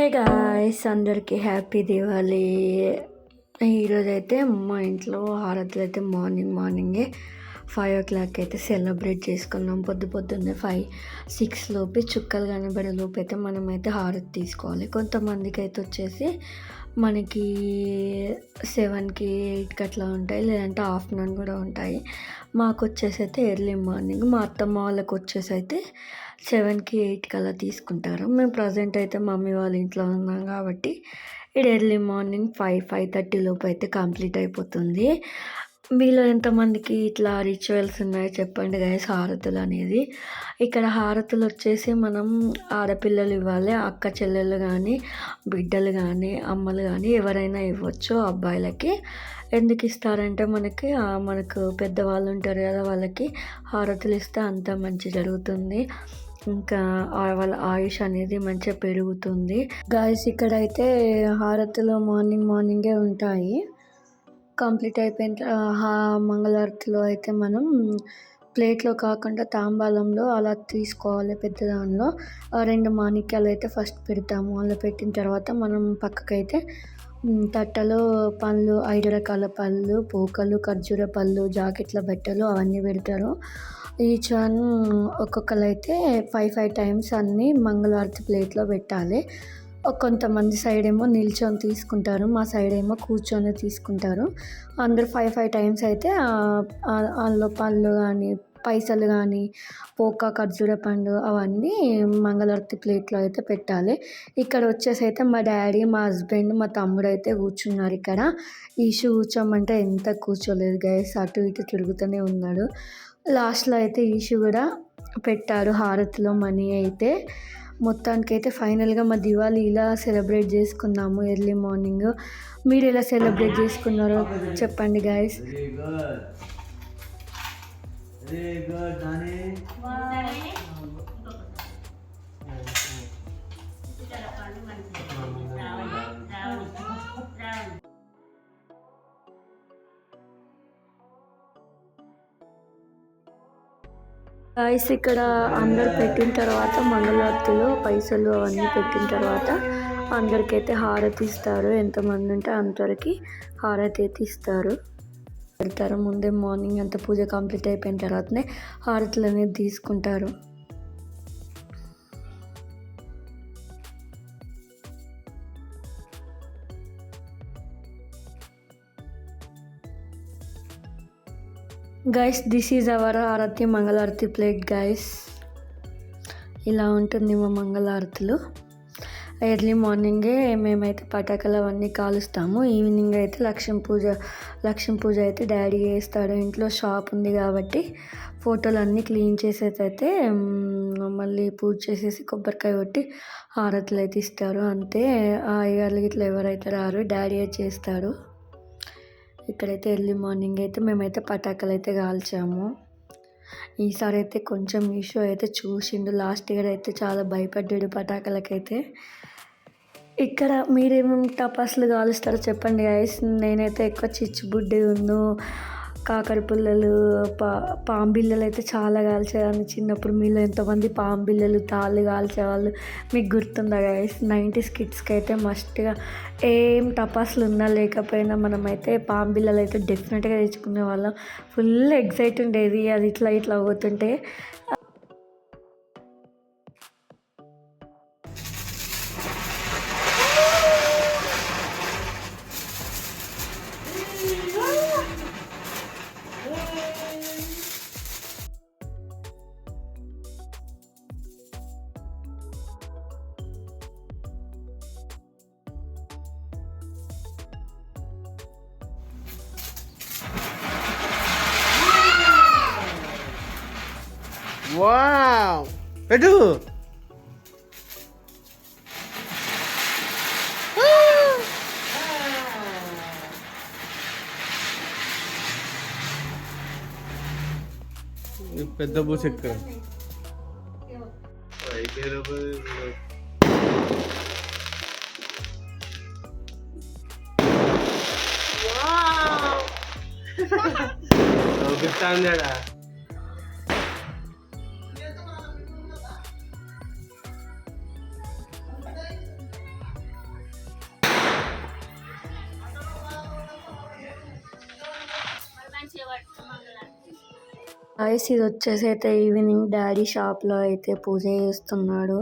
హే guys అందరికీ happy Diwali. ఈరోజైతే అయితే మా ఇంట్లో హారతులు అయితే మార్నింగ్ మార్నింగే ఫైవ్ ఓ క్లాక్ అయితే సెలబ్రేట్ చేసుకున్నాం. పొద్దు పొద్దున్నే ఫైవ్ సిక్స్ లోపే చుక్కలు కనబడే లోపు అయితే మనమైతే హారతి తీసుకోవాలి. కొంతమందికి అయితే వచ్చేసి మనకి సెవెన్కి ఎయిట్కి అట్లా ఉంటాయి లేదంటే ఆఫ్టర్నూన్ కూడా ఉంటాయి. మాకు వచ్చేసి అయితే ఎర్లీ మార్నింగ్ మా అత్తమ్మ వాళ్ళకి వచ్చేసి అయితే సెవెన్కి ఎయిట్కి అలా తీసుకుంటారు. మేము ప్రజెంట్ అయితే మమ్మీ వాళ్ళ ఇంట్లో ఉన్నాం కాబట్టి ఇక్కడ early morning five five thirty లోపు అయితే కంప్లీట్ అయిపోతుంది. మీలో ఎంతమందికి ఇట్లా రిచువల్స్ ఉన్నాయో చెప్పండి గైస్ హారతులు అనేది. ఇక్కడ హారతులు వచ్చేసి మనం ఆడపిల్లలు ఇవ్వాలి అక్క చెల్లెలు కానీ బిడ్డలు కానీ అమ్మలు కానీ ఎవరైనా ఇవ్వచ్చు అబ్బాయిలకి. ఎందుకు ఇస్తారంటే మనకి మనకు పెద్దవాళ్ళు ఉంటారు కదా వాళ్ళకి హారతులు ఇస్తే అంత మంచి జరుగుతుంది. ఇంకా వాళ్ళ ఆయుష్ అనేది మంచిగా పెరుగుతుంది. గాయస్ ఇక్కడైతే హారతులు మార్నింగ్ మార్నింగే ఉంటాయి. కంప్లీట్ అయిపోయిన మంగళారతిలో అయితే మనం ప్లేట్లో కాకుండా తాంబాలంలో అలా తీసుకోవాలి పెద్ద దానిలో. రెండు మాణిక్యాలు అయితే ఫస్ట్ పెడతాము. అలా పెట్టిన తర్వాత మనం పక్కకైతే తట్టలో పళ్ళు ఐదు రకాల పళ్ళు పోకలు ఖర్జూర పళ్ళు జాకెట్ల బట్టలు అవన్నీ పెడతారు. ఈచ్ వన్ ఒక్కొక్కరు అయితే ఫైవ్ ఫైవ్ టైమ్స్ అన్నీ మంగళారతి ప్లేట్లో పెట్టాలి. కొంతమంది సైడ్ ఏమో నిల్చొని తీసుకుంటారు మా సైడ్ ఏమో కూర్చొని తీసుకుంటారు. అందరు ఫైవ్ ఫైవ్ టైమ్స్ అయితే అందులో పళ్ళు కానీ పైసలు కానీ పోక ఖర్జూర పండు అవన్నీ మంగళారతి ప్లేట్లో అయితే పెట్టాలి. ఇక్కడ వచ్చేసి అయితే మా డాడీ మా హస్బెండ్ మా తమ్ముడు అయితే కూర్చున్నారు ఇక్కడ. ఈషు కూర్చోమంటే ఎంత కూర్చోలేదు గైస్. అటు ఇటు తిరుగుతూనే ఉన్నాడు. లాస్ట్లో అయితే ఈషు కూడా పెట్టారు హారతిలో మనీ అయితే. మొత్తానికి అయితే ఫైనల్గా మా దివాళీ ఇలా సెలబ్రేట్ చేసుకున్నాము ఎర్లీ మార్నింగ్. మీరు ఎలా సెలబ్రేట్ చేసుకున్నారో చెప్పండి గాయస్. గాయస్ ఇక్కడ అందరు పెట్టిన తర్వాత మంగళారతిలో పైసలు అవన్నీ పెట్టిన తర్వాత అందరికైతే హారతి ఇస్తారు. ఎంతమంది ఉంటే అందరికి హారతి అయితే ఇస్తారు. పెడతారు ముందే మార్నింగ్ అంత పూజ కంప్లీట్ అయిపోయిన తర్వాతనే హారతులు అనేది తీసుకుంటారు. Guys this is our aarti మంగళారతి plate guys ఇలా ఉంటుంది మా మంగళారతులు. ఎర్లీ మార్నింగే మేమైతే పటాకలు అవన్నీ కాలుస్తాము ఈవినింగ్ అయితే లక్ష్మీ పూజ లక్ష్మీ పూజ అయితే డాడీ చేస్తాడు. ఇంట్లో షాప్ ఉంది కాబట్టి ఫోటోలు అన్నీ క్లీన్ చేసేదైతే మళ్ళీ పూజ చేసేసి కొబ్బరికాయ కొట్టి హారతులు అయితే ఇస్తారు. అంతే అయ్యగారులు ఇట్లా ఎవరైతే రారు డాడీ చేస్తాడు. ఇక్కడైతే ఎర్లీ మార్నింగ్ అయితే మేమైతే పటాకులు అయితే కాల్చాము. ఈసారి అయితే కొంచెం మీషో అయితే చూసిండు. లాస్ట్ ఇయర్ అయితే చాలా భయపడ్డాడు పటాకులకైతే. ఇక్కడ మీరేమేమి టపాసులు కాలుస్తారో చెప్పండి గైస్ నేనైతే ఎక్కువ చిచ్చుబుడ్డి ఉన్ను కాకరపిల్లలు పా పా పాంబిల్లలు అయితే చాలా కాల్చేదాన్ని చిన్నప్పుడు. మీలో ఎంతమంది పాంబిల్లలు తాళ్ళు కాల్చేవాళ్ళు మీకు గుర్తుందా గైస్ నైంటీస్ కిడ్స్కి అయితే మస్ట్గా ఏం టపాసులు ఉన్నా లేకపోయినా మనమైతే పాంబిల్లలు అయితే డెఫినెట్గా తెచ్చుకునే వాళ్ళం ఫుల్ ఎగ్జైట్ ఉండేది అది ఇట్లా ఇట్లా అవుతుంటే వావ్ పెట్టు పెద్ద బూసెక్క గుర్తాందాడా ఐస్ ఇది వచ్చేసి అయితే ఈవినింగ్ డాడీ షాప్లో అయితే పూజ చేస్తున్నాడు.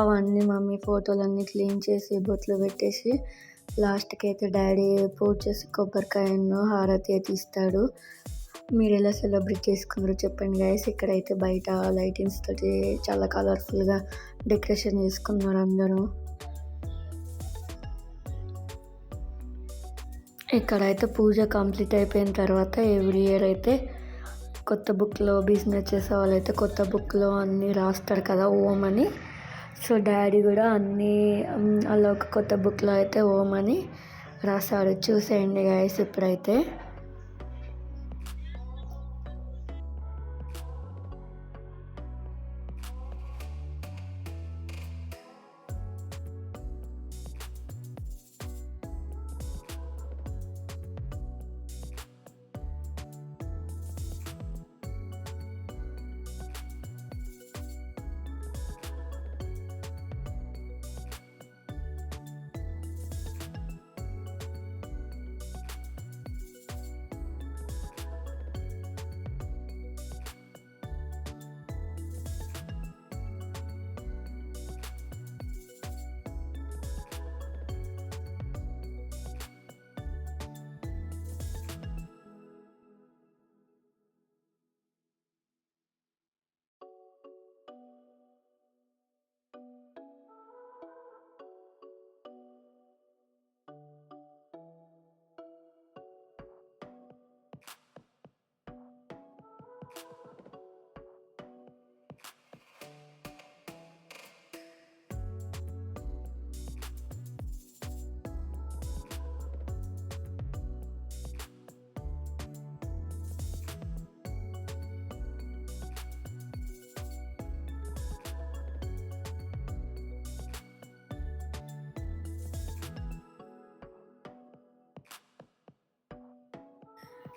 అవన్నీ మమ్మీ ఫోటోలన్నీ క్లీన్ చేసి బొట్లు పెట్టేసి లాస్ట్కి అయితే డాడీ పూజ చేసి కొబ్బరికాయను హారతి అయితే ఇస్తాడు. మీరు ఎలా సెలబ్రేట్ చేసుకున్నారో చెప్పండి గాయస్ ఇక్కడైతే బయట లైటింగ్స్ తోటి చాలా కలర్ఫుల్గా డెకరేషన్ చేసుకున్నారు అందరూ. ఇక్కడైతే పూజ కంప్లీట్ అయిపోయిన తర్వాత ఎవ్రీ ఇయర్ అయితే కొత్త బుక్లో బిజినెస్ చేసే వాళ్ళైతే కొత్త బుక్లో అన్నీ రాస్తారు కదా ఓం అని. సో డాడీ కూడా అన్నీ అలా ఒక కొత్త బుక్లో అయితే ఓం అని రాశాడు చూసేయండి గాయస్ ఇప్పుడైతే.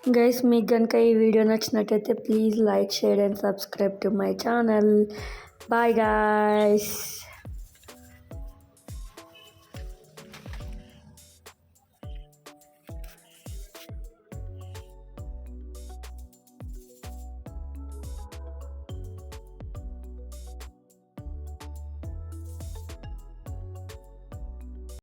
గైస్ మీకు కనుక ఈ వీడియో నచ్చినట్టయితే please like share and subscribe to my channel bye guys